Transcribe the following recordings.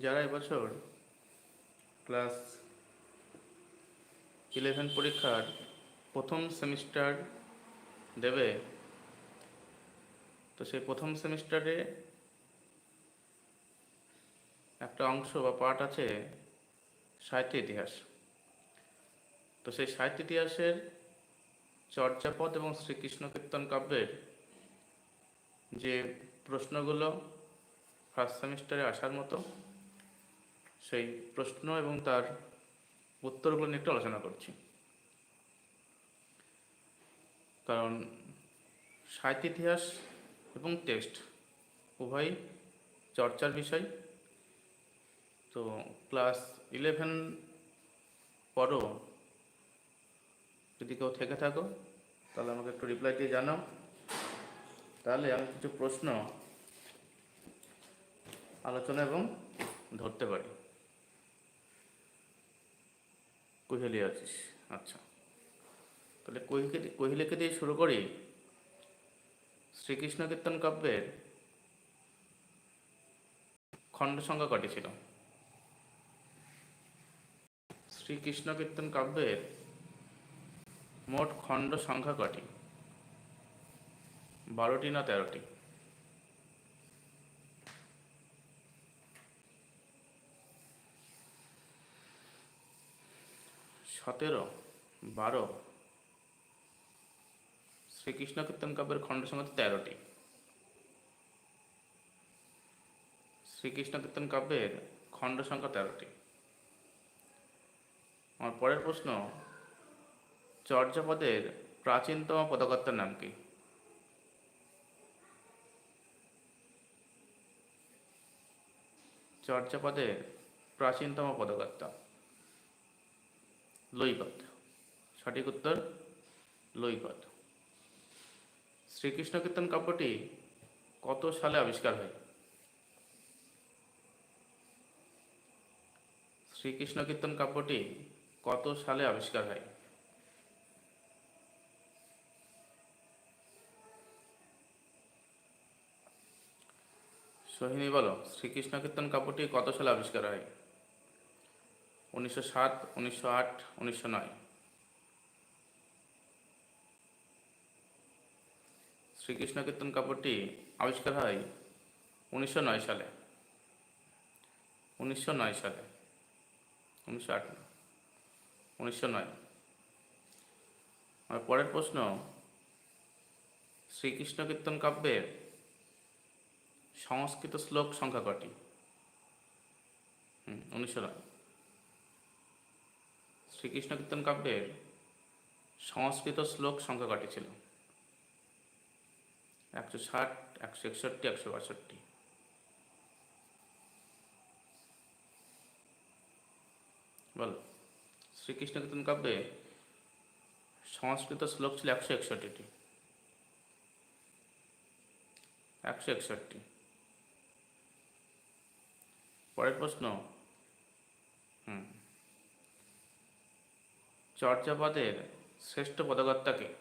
যারা এবছর class eleven পরীক্ষার প্রথম সেমিস্টার দেবে, তো সেই প্রথম সেমিস্টারে একটা অংশ বা পার্ট আছে সাহিত্য ইতিহাস। তো সেই সাহিত্য ইতিহাসের চর্যাপদ এবং শ্রীকৃষ্ণ কীর্তন কাব্যের যে প্রশ্নগুলো ফার্স্ট সেমিস্টারে আসার মতো সেই প্রশ্ন এবং তার উত্তরগুলো নিয়ে একটু আলোচনা করছি। কারণ সাহিত্য, ইতিহাস এবং টেক্সট উভয়ই চর্চার বিষয়। তো ক্লাস ইলেভেন পরও যদি কেউ থেকে থাকো, তাহলে আমাকে একটু রিপ্লাই দিয়ে জানাও। তাহলে আমি কিছু প্রশ্ন, আলোচনা এবং ধরতে পারি। কুহেলি আছিস? আচ্ছা। তাহলে কহিকে কহিলিকে দিয়ে শুরু করি? শ্রীকৃষ্ণ কীর্তন কাব্যের খণ্ড সংখ্যা কটি ছিল? শ্রীকৃষ্ণ কীর্তন কাব্যের মোট খণ্ড সংখ্যা কটি? বারোটি না তেরোটি? সতেরো, বারো, শ্রীকৃষ্ণ কীর্তন কাব্যের খণ্ড সংখ্যা তেরোটি। শ্রীকৃষ্ণ কীর্তন কাব্যের খণ্ড সংখ্যা তেরোটি। আমার পরের প্রশ্ন, চর্যাপদের প্রাচীনতম পদকর্তার নাম কি? চর্যাপদের প্রাচীনতম পদকর্তা লইপদ সঠিক উত্তর লইপদ শ্রীকৃষ্ণ কীর্তন কাব্যটি কত সালে আবিষ্কার হয়? শ্রীকৃষ্ণ কীর্তন কাব্যটি কত সালে আবিষ্কার হয়? সোহিনী বলো, শ্রীকৃষ্ণ কীর্তন কাব্যটি কত সালে আবিষ্কার হয়? উনিশশো সাত, উনিশশো আট, উনিশশো নয়। শ্রীকৃষ্ণ কীর্তন কাব্যটি আবিষ্কার হয় উনিশশো নয় সালে। উনিশশো নয় সালে। উনিশশো আট উনিশশো নয়। আর পরের প্রশ্ন, শ্রীকৃষ্ণ কীর্তন কাব্যের সংস্কৃত শ্লোক সংখ্যা কটি? উনিশশো নয়। শ্রীকৃষ্ণ কীর্তন কাব্যের সংস্কৃত শ্লোক সংখ্যা কটি ছিল একশো ষাট, একশো একষট্টি, একশো বাষট্টি। বলো, শ্রীকৃষ্ণ কীর্তন কাব্যে সংস্কৃত শ্লোক ছিল একশো একষট্টিটি। একশো একষট্টি। পরের প্রশ্ন, হুম। চর্যাপদের শ্রেষ্ঠ পদকর্তাকে?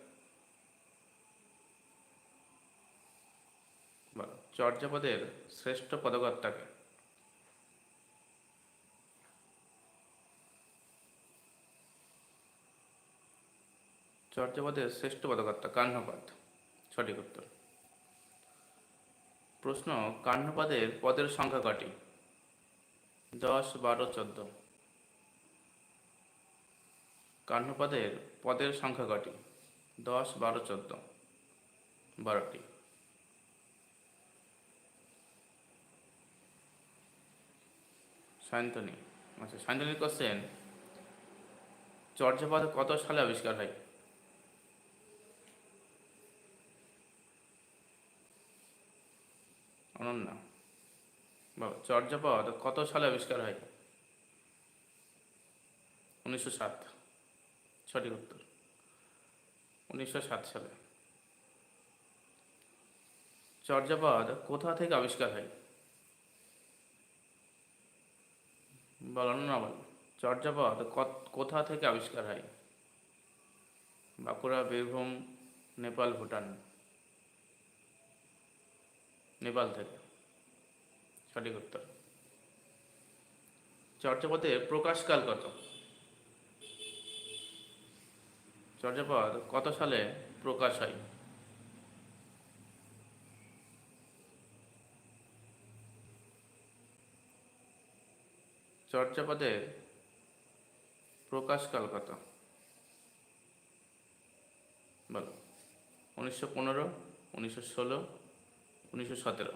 চর্যাপদের শ্রেষ্ঠ পদকর্তাকে? চর্যাপদের শ্রেষ্ঠ পদকর্তা কাহ্নপাদ সঠিক উত্তর। প্রশ্ন কাহ্নপাদের পদের সংখ্যা কটি? দশ, বারো, চোদ্দ। কাহ্নপাদের পদের সংখ্যা কটি? দশ, বারো, চোদ্দ। বারোটি। সায়ন্তনী। আচ্ছা সায়ন্তনীর কোশ্চেন চর্যাপদ কত সালে আবিষ্কার হয়? অনন্যা। বাবা চর্যাপদ কত সালে আবিষ্কার হয়? উনিশশো সাত। সঠিক উত্তর। উনিশশো সাত সালে। চর্যাপদ কোথা থেকে আবিষ্কার হয়? বলো, না বল। চর্যাপদ কোথা থেকে আবিষ্কার হয়? বাঁকুড়া, বীরভূম, নেপাল, ভুটান। নেপাল থেকে। সঠিক উত্তর। চর্যাপদের প্রকাশকাল কত? চর্যাপদ কত সালে প্রকাশ হয়? চর্যাপদের প্রকাশকাল কত? বলো। উনিশশো পনেরো, উনিশশো ষোলো, উনিশশো সতেরো।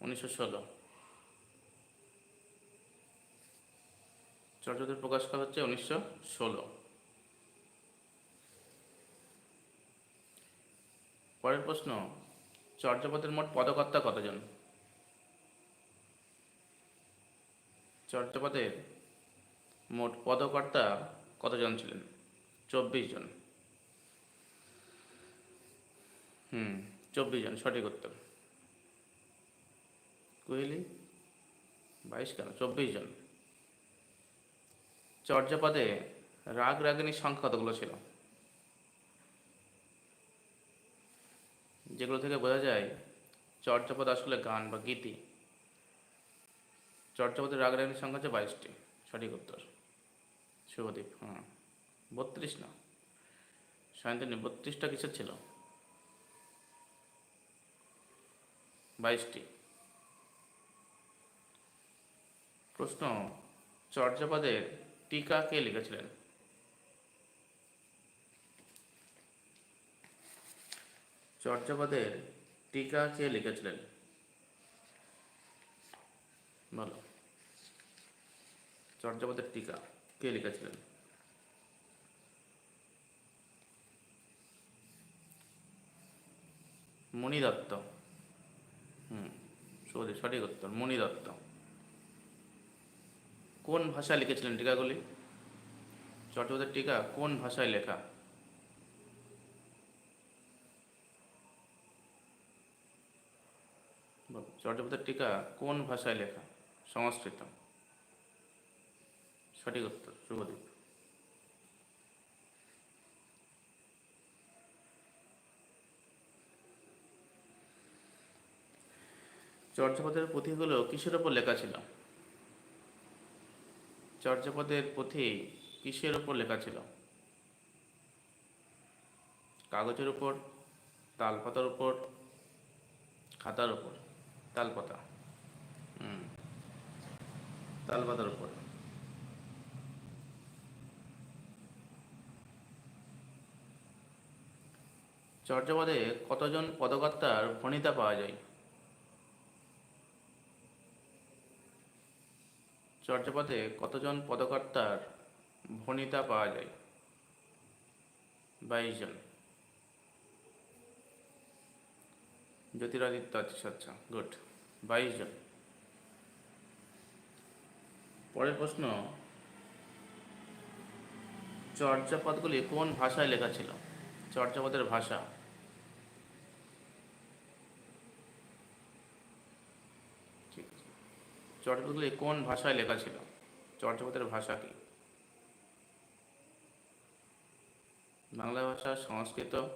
উনিশশো ষোলো। চর্যাপদের করা হচ্ছে উনিশশো ষোলো। পরের প্রশ্ন, চর্যাপদের মোট পদকর্তা কতজন? চর্যাপদের মোট পদকর্তা কতজন ছিলেন? চব্বিশ জন। হুম, চব্বিশ জন, সঠিক উত্তর। কুহেলি, বাইশ কেন? চব্বিশ জন। চর্যাপদে রাগ রাগিনীর সংখ্যা কতগুলো ছিল? যেগুলো থেকে বোঝা যায়, চর্যাপদ আসলে গান বা গীতি। চর্যাপদের রাগ রাগিনীর সংখ্যা হচ্ছে বাইশটি। সঠিক উত্তর, শুভদীপ হ্যাঁ বত্রিশ না। সায়ন্তনী বত্রিশটা কিসের ছিল? বাইশটি। প্রশ্ন, চর্যাপদের টিকা কে লিখেছিলেন? চর্যাপদের টিকা কে লিখেছিলেন? বলো। চর্যাপদের টিকা কে লিখেছিলেন? মণি দত্ত। হুম, সঠিক সঠিক উত্তর, মণি দত্ত। কোন ভাষায় লিখেছিলেন টিকাগুলি চট্টোপাধ্যায়ের টিকা কোন ভাষায় লেখা? বলো, চট্টোপাধ্যায়ের টিকা কোন ভাষায় লেখা? সংস্কৃত। সঠিক উত্তর শুভদীপ। চর্যাপদের পুঁথিগুলো কিসের ওপর লেখা ছিল? চর্যাপদের পুঁথি কিসের ওপর লেখা ছিল? কাগজের উপর, তালপাতার উপর, খাতার উপর? তালপাতা। হুম। তালপাতার উপর। চর্যাপদে কতজন পদকর্তার ভণিতা পাওয়া যায়? চর্যাপদে কতজন পদকর্তার ভণিতা পাওয়া যায়? বাইশ জন। জ্যোতিরাদিত্য আচ্ছা আচ্ছা গুড। বাইশ জন। পরের প্রশ্ন, চর্যাপদগুলি কোন ভাষায় লেখা ছিল? চর্যাপদের ভাষা ঠিক আছে চর্যাপদগুলি কোন ভাষায় লেখা ছিল? চর্যাপদের ভাষা কি? বাংলা ভাষা, সংস্কৃত,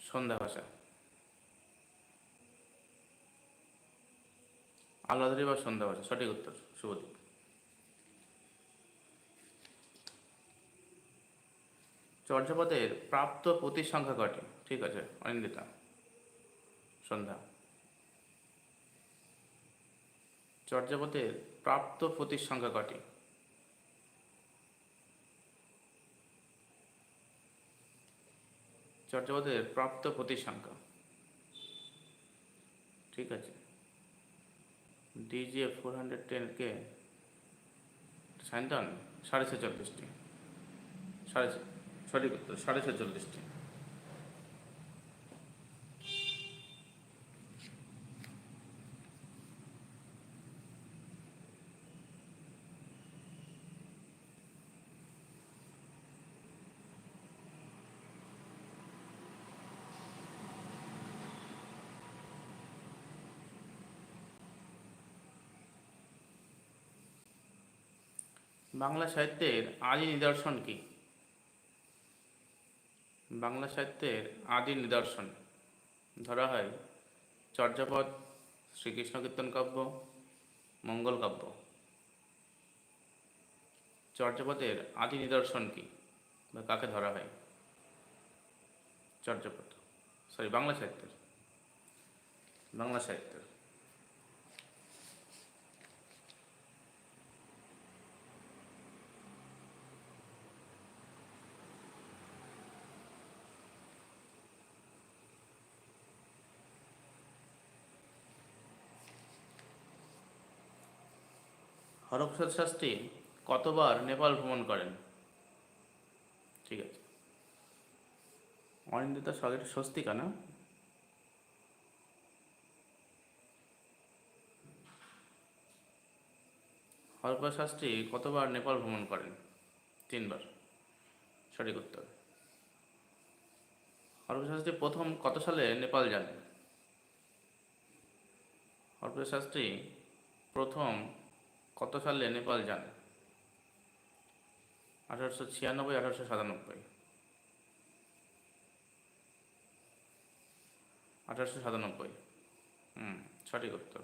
সন্ধ্যা ভাষা। আলাদারি বা সন্ধ্যা ভাষা, সঠিক উত্তর, শুভদীপ। চর্যাপদের প্রাপ্ত প্রতি সংখ্যা কটি ঠিক আছে, অনিন্দিতা। সন্ধ্যা। চর্যাপদের প্রাপ্ত প্রতি সংখ্যা কটি? চর্যাপদের প্রাপ্ত প্রতি সংখ্যা ঠিক আছে। DJ four hundred ten K Sayantan সাড়ে ছেচল্লিশটি সাড়ে সঠিক উত্তর, সাড়ে ছেচল্লিশটি বাংলা সাহিত্যের আদি নিদর্শন কি? বাংলা সাহিত্যের আদি নিদর্শন। ধরা হয় চর্যাপদ, শ্রীকৃষ্ণ কীর্তন কাব্য, মঙ্গল কাব্য। চর্যাপদের আদি নিদর্শন কি বা কাকে ধরা হয়? চর্যাপদ। সরি বাংলা সাহিত্যের। বাংলা সাহিত্যের। হরপ্রসাদ শাস্ত্রী কতবার নেপাল ভ্রমণ করেন? ঠিক আছে। অনিন্দিতা স্বগের স্বস্তিকা না? হরপ্রসাদ শাস্ত্রী কতবার নেপাল ভ্রমণ করেন? তিনবার। সঠিক উত্তর। হরপ্রসাদ শাস্ত্রী প্রথম কত সালে নেপাল যান? হরপ্রসাদ শাস্ত্রী প্রথম কত সালে নেপাল যান? আঠারোশো ছিয়ানব্বই, আঠারোশো সাতানব্বই। আঠারোশো সাতানব্বই। হুম, সঠিক উত্তর।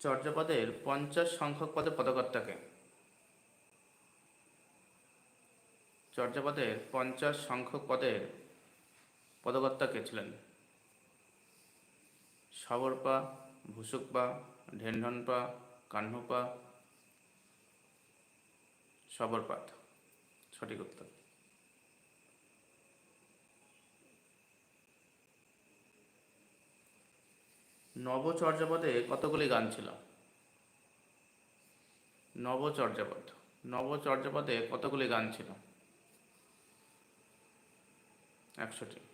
চর্যাপদের পঞ্চাশ সংখ্যক পদে পদকর্তাকে। চর্যাপদের পঞ্চাশ সংখ্যক পদের পদকর্তা কে ছিলেন? সবরপা ভুসুকপা ঢেনঢনপা কাহ্নুপা সবরপাত সঠিক উত্তর। নবচর্যাপদে কতগুলি গান ছিল? নবচর্যাপদ। নবচর্যাপদে কতগুলি গান ছিল? একশোটি।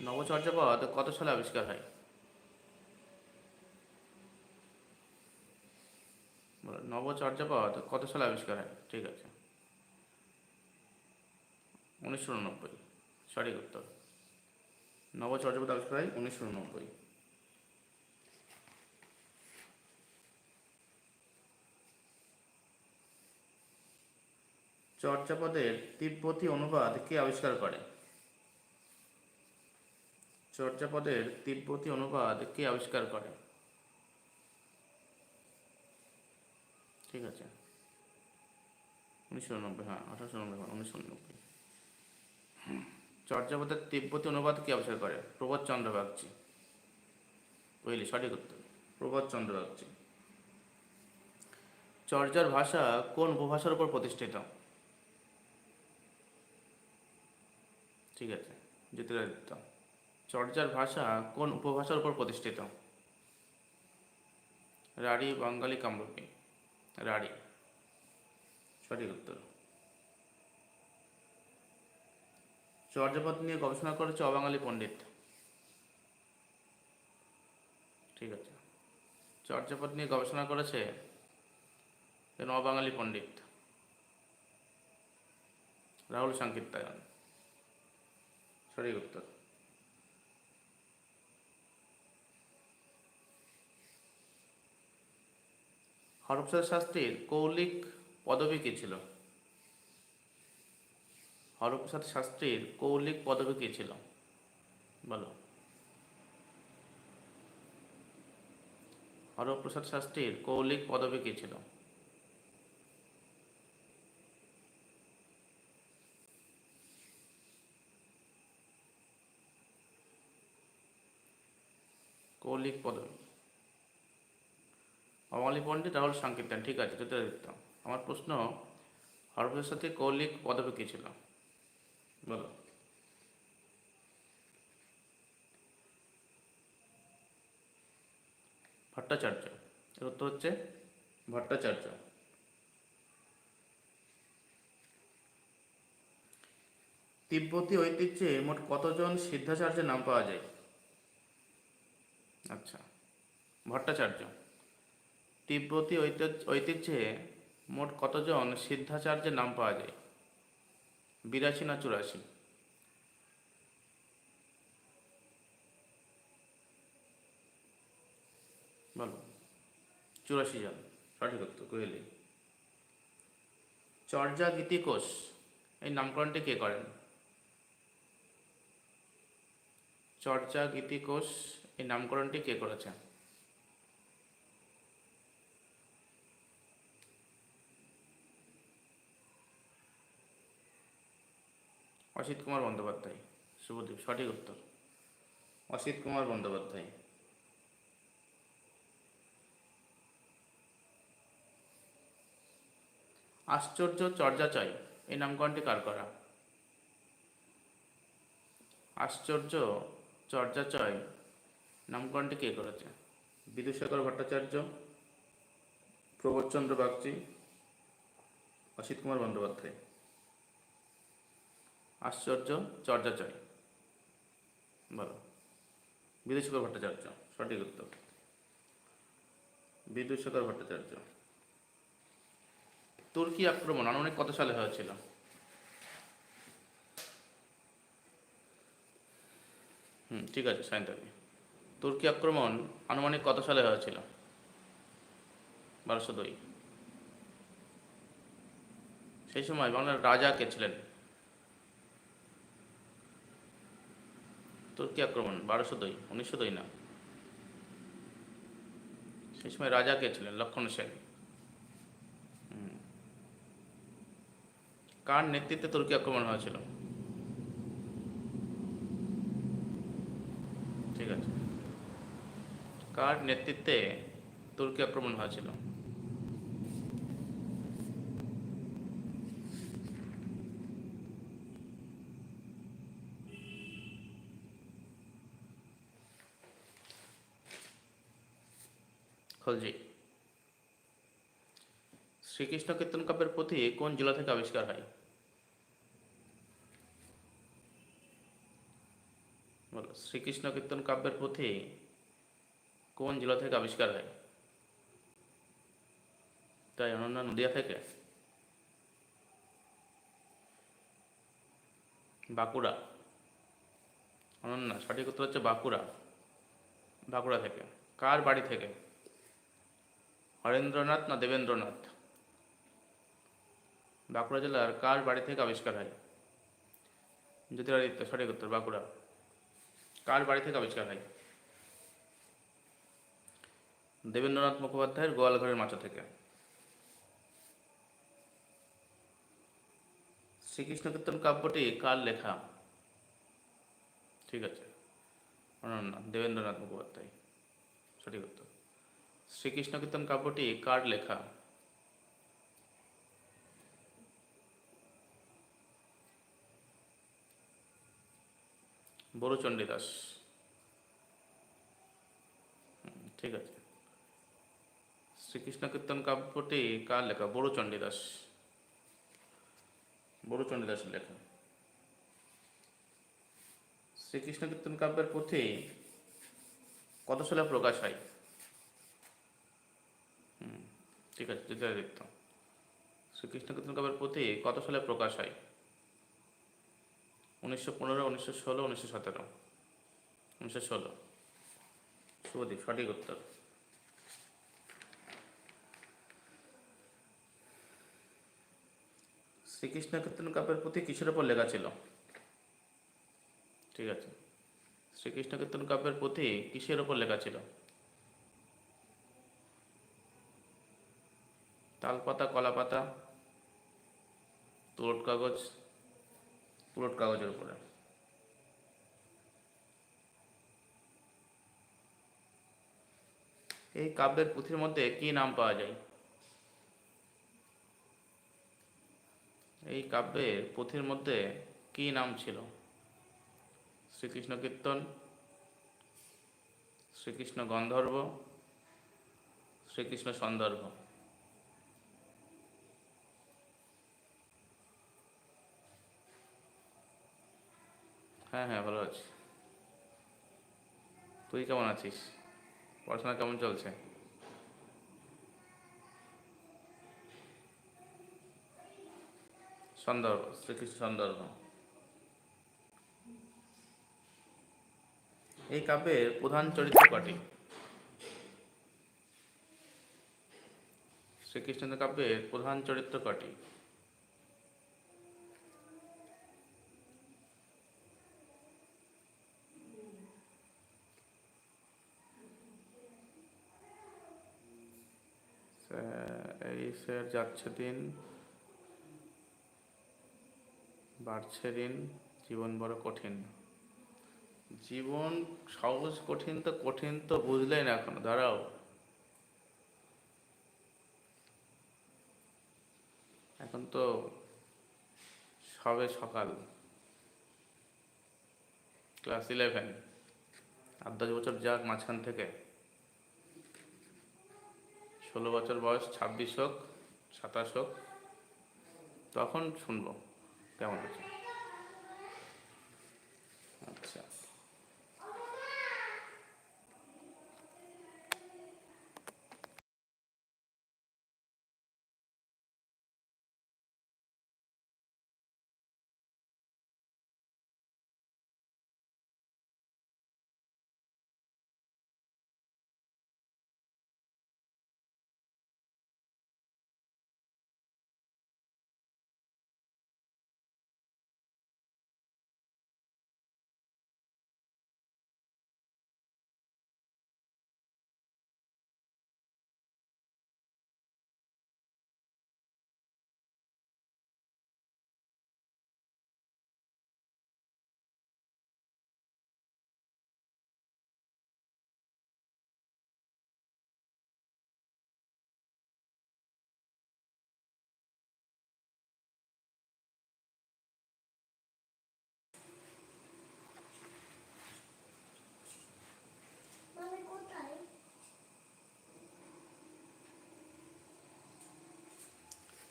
নবচর্যাপদ কত সালে আবিষ্কার হয়? নবচর্যাপদ কত সালে আবিষ্কার হয়? ঠিক আছে। উনিশশো উননব্বই। সঠিক উত্তর। নবচর্যাপদ আবিষ্কার হয় উনিশশো উননব্বই। চর্যাপদের তিব্বতী অনুবাদ কে আবিষ্কার করে? চর্যাপদের তিব্বতী অনুবাদ কে আবিষ্কার করে? ঠিক আছে। উনিশশো উননব্বই হ্যাঁ আঠারোশো উননব্বই হ্যাঁ উনিশশো উননব্বই চর্যাপদের তিব্বতী অনুবাদ কে আবিষ্কার করে? প্রবোধ চন্দ্র বাগচি। বুঝলি? সঠিক উত্তর। প্রবোধ চন্দ্র বাগচি। চর্যার ভাষা কোন উপভাষার উপর প্রতিষ্ঠিত? ঠিক আছে জ্যোতিরাদিত্য চর্যার ভাষা কোন উপভাষার উপর প্রতিষ্ঠিত? রাঢ়ী বাঙালি কামরূপী। রাঢ়ী। সঠিক উত্তর। চর্যাপদ নিয়ে গবেষণা করেছে অবাঙালি পণ্ডিত। ঠিক আছে। চর্যাপদ নিয়ে গবেষণা করেছে অবাঙালি পণ্ডিত। রাহুল সংকীর্তায়ন সঠিক উত্তর। হরপ্রসাদ শাস্ত্রীর কৌলিক পদবী কী ছিল? হরপ্রসাদ শাস্ত্রীর কৌলিক পদবী কী ছিল? বলো। হরপ্রসাদ শাস্ত্রীর কৌলিক পদবী কী ছিল? কৌলিক পদবী। অমালি পণ্ডিত রাহুল সংকীর্তন, ঠিক আছে জ্যোতিরাদিত্য আমার প্রশ্ন হরপ্রসাদের সাথে কৌলিক পদবী কী ছিল? বলো। ভট্টাচার্য। এর উত্তর হচ্ছে ভট্টাচার্য। তিব্বতী ঐতিহ্যে মোট কতজন সিদ্ধাচার্যের নাম পাওয়া যায়? আচ্ছা ভট্টাচার্য। তিব্বতী ঐতিহ্য মোট কতজন সিদ্ধাচার্যের নাম পাওয়া যায়? বিরাশি না চুরাশি? বলো। চুরাশি জন। সঠিক উত্তর চর্যা গীতিকোষ, এই নামকরণটি কে করেন? চর্যা গীতিকোষ, এই নামকরণটি কে করেছেন? অসিত কুমার বন্দ্যোপাধ্যায়। শুভদীপ, সঠিক উত্তর। অসিত কুমার বন্দ্যোপাধ্যায়। আশ্চর্য চর্যা চর্যাচয়, এই নামকরণটি কার করা? আশ্চর্য চর্যাচয়, নামকরণটি কে করেছে? বিদুশেখর ভট্টাচার্য, প্রবোধচন্দ্র বাগচি, অসিত কুমার বন্দ্যোপাধ্যায়। আশ্চর্য চর্যাচয় বলো। বিদুসাগর ভট্টাচার্য, সঠিক উত্তর। বিদুসাগর ভট্টাচার্য। তুর্কি আক্রমণ আনুমানিক কত সালে হয়েছিল? হুম, ঠিক আছে সাইন্তাবি তুর্কি আক্রমণ আনুমানিক কত সালে হয়েছিল? বারোশো দুই। সেই সময় বাংলার রাজা কে ছিলেন? তুর্কি আক্রমণ, বারোশো দুই, উনিশশো দুই না। সেই সময় রাজা কে ছিলেন? লক্ষণ সেন। কার নেতৃত্বে তুর্কি আক্রমণ হয়েছিল? ঠিক আছে। কার নেতৃত্বে তুর্কি আক্রমণ হয়েছিল খলজি শ্রীকৃষ্ণ কীর্তন কাব্যের কোন জেলা থেকে আবিষ্কার হয়? বলো, শ্রীকৃষ্ণ কীর্তন কাব্যের পুঁথি কোন জেলা থেকে আবিষ্কার হয়? তাই অনন্যা নদিয়া থেকে। বাঁকুড়া। অনন্যা, সঠিক উত্তর হচ্ছে বাঁকুড়া। বাঁকুড়া থেকে। কার বাড়ি থেকে? হরেন্দ্রনাথ না দেবেন্দ্রনাথ? বাঁকুড়া জেলার কার বাড়ি থেকে আবিষ্কার হয়? জ্যোতিরাদিত্য, সঠিক উত্তর, বাঁকুড়া। কার বাড়ি থেকে আবিষ্কার হয়? দেবেন্দ্রনাথ মুখোপাধ্যায়ের গোয়ালঘরের মাচা থেকে। শ্রীকৃষ্ণ কীর্তন কাব্যটি কার লেখা? ঠিক আছে। অনন্যা দেবেন্দ্রনাথ মুখোপাধ্যায়। সঠিক উত্তর। শ্রীকৃষ্ণ কীর্তন কাব্যটি কার লেখা? বড় চণ্ডীদাস। হুম, ঠিক আছে। শ্রীকৃষ্ণ কীর্তন কাব্যটি কার লেখা? বড় চণ্ডীদাস। বড় চণ্ডীদাসের লেখা। শ্রীকৃষ্ণ কীর্তন কাব্যের পুঁথি কত সালে প্রকাশ হয়? ঠিক আছে জ্যোতিরাদিত্য শ্রীকৃষ্ণ কীর্তন কাব্যের পুঁথি কত সালে প্রকাশ হয়? উনিশশো পনেরো, উনিশশো ষোলো, উনিশশো সতেরো। উনিশশো ষোলো। শুভদীপ, সঠিক উত্তর। শ্রীকৃষ্ণ কীর্তন কাব্যের প্রতি কিসের ওপর লেখা ছিল? ঠিক আছে। শ্রীকৃষ্ণ কীর্তন কাব্যের প্রতি কিসের ওপর লেখা ছিল? তালপাতা, কলাপাতা তুলট কাগজ পুরট কাগজের উপরে। এই কাব্যের পুঁথির মধ্যে কি নাম পাওয়া যায়? এই কাব্যের পুঁথির মধ্যে কি নাম ছিল? শ্রীকৃষ্ণ কীর্তন, শ্রীকৃষ্ণ গন্ধর্ব, শ্রীকৃষ্ণ সন্দর্ভ। হ্যাঁ হ্যাঁ ভালো আছি। তুই কেমন আছিস? পড়াশোনা কেমন চলছে? সন্দর্ভ, শ্রীকৃষ্ণ সন্দর্ভ। এই কাব্যের প্রধান চরিত্র কটি? শ্রীকৃষ্ণ কাব্যের প্রধান চরিত্র কটি? তেইশের যাচ্ছে দিন, বাড়ছে ঋণ জীবন বড় কঠিন। জীবন সহজ কঠিন তো কঠিন তো বুঝলেই না এখনও, দাঁড়াও। এখন তো সবে সকাল, ক্লাস ইলেভেন আর দশ বছর যাক মাঝখান থেকে। ষোলো বছর বয়স ছাব্বিশ হোক সাতাশ হোক তখন শুনব কেমন আছে আচ্ছা।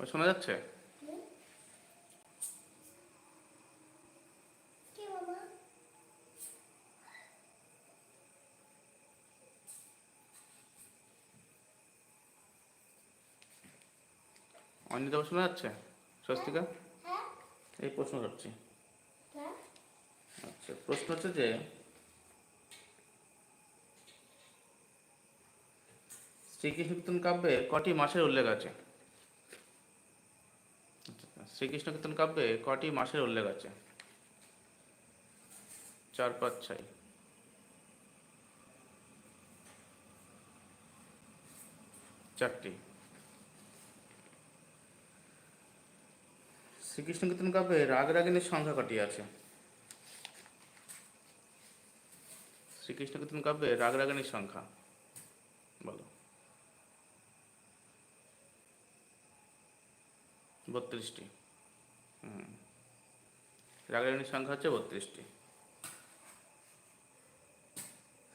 শোনা যাচ্ছে? অনিতা শোনা যাচ্ছে? স্বস্তিকা? হ্যাঁ এই প্রশ্ন করছি। হ্যাঁ। আচ্ছা প্রশ্ন হচ্ছে যে শ্রীকৃষ্ণ কাব্যে কটি মাসের উল্লেখ আছে? শ্রীকৃষ্ণ কীর্তন কাব্যে কটি মাসের উল্লেখ আছে? চার, পাঁচ, ছয়। চারটি। শ্রীকৃষ্ণ কীর্তন কাব্যে রাগ রাগিনীর সংখ্যা কটি আছে? শ্রীকৃষ্ণ কীর্তন কাব্যে রাগ রাগিনীর সংখ্যা। বলো। বত্রিশটি। হুম। সংখ্যা হচ্ছে বত্রিশটি।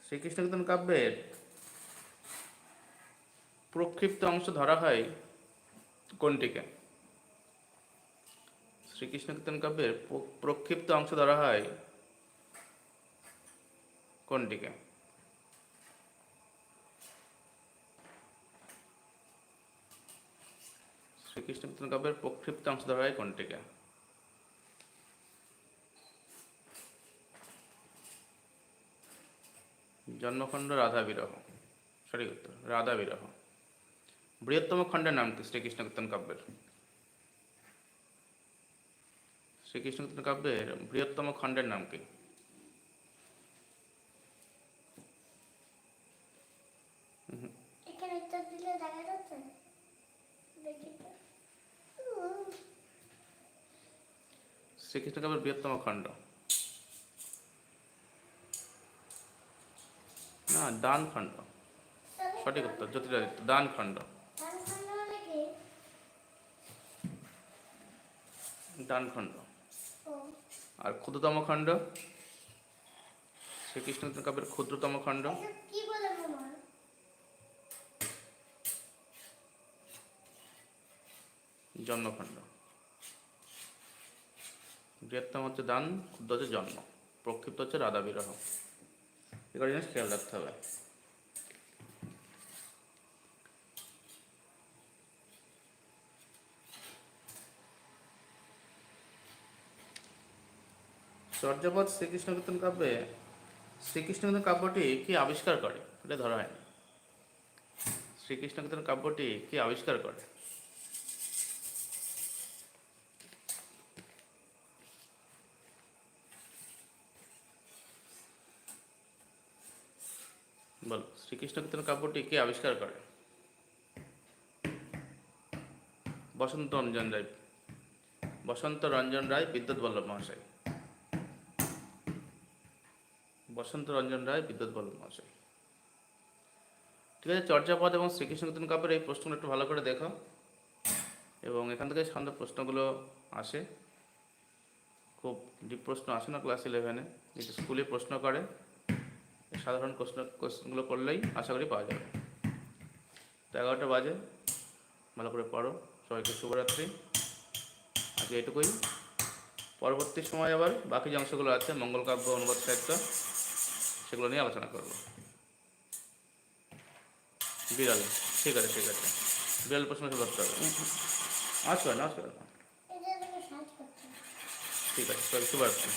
শ্রীকৃষ্ণ কীর্তন কাব্যের প্রক্ষিপ্ত অংশ ধরা হয় কোনটিকে? শ্রীকৃষ্ণ কীর্তন কাব্যের প্রক্ষিপ্ত অংশ ধরা হয় কোনটিকে? শ্রীকৃষ্ণ কীর্তন কাব্যের প্রক্ষিপ্ত অংশ ধরা হয় কোনটিকে? জন্মখণ্ড রাধা বিরহ। সঠিক উত্তর রাধা বিরহ। বৃহত্তম খণ্ডের নাম কি? শ্রীকৃষ্ণ কীর্তন কাব্যের। শ্রীকৃষ্ণ কীর্তন কাব্যের বৃহত্তম খণ্ডের নাম কি? শ্রীকৃষ্ণ কাব্যের বৃহত্তম খণ্ড। না দান খণ্ড। সঠিক উত্তর জ্যোতিরাদিত্য দান খণ্ড। মানে? দান খণ্ড। আর ক্ষুদ্রতম খণ্ড? শ্রীকৃষ্ণ কাব্যের ক্ষুদ্রতম খণ্ড? জন্মখণ্ড। বৃহত্তম হচ্ছে দান ক্ষুদ্র হচ্ছে জন্ম। প্রক্ষিপ্ত হচ্ছে রাধা বিরহ। এগুলো জিনিস খেয়াল রাখতে হবে। চর্যাপদ শ্রীকৃষ্ণ কীর্তন কাব্যে শ্রীকৃষ্ণ কীর্তন কাব্যটি কি আবিষ্কার করে? এটা ধরা হয়নি। শ্রীকৃষ্ণ কীর্তন কাব্যটি কি আবিষ্কার করে? বলো শ্রীকৃষ্ণ কীর্তন কাব্যটি কে আবিষ্কার করে? বসন্ত রঞ্জন রায়। বসন্ত রঞ্জন রায় বিদ্যুৎ বল্লভ মহাশয়। বসন্ত রঞ্জন রায় বিদ্যুৎ বল্লভ মহাশয়। ঠিক আছে, চর্যাপদ এবং শ্রীকৃষ্ণ কীর্তন কাব্যের এই প্রশ্নগুলো একটু ভালো করে দেখো। এবং এখান থেকে সাধারণত প্রশ্নগুলো আসে। খুব ডিপ প্রশ্ন আসে না ক্লাস ইলেভেনে যেটা স্কুলে প্রশ্ন করে। সাধারণ প্রশ্ন কোশ্চেনগুলো করলেই আশা করি পাওয়া যাবে। তো এগারোটা বাজে। ভালো করে পড়ো। সবাইকে শুভরাত্রি। আজকে এটুকুই। পরবর্তী সময় আবার বাকি যে অংশগুলো আছে মঙ্গল কাব্য অনুবাদ সাহিত্য সেগুলো নিয়ে আলোচনা করব। বিড়াল। ঠিক আছে ঠিক আছে। বিড়াল প্রশ্ন শুরু করতে হবে। নমস্কার এটা তোকে ঠিক আছে সবাই শুভরাত্রি।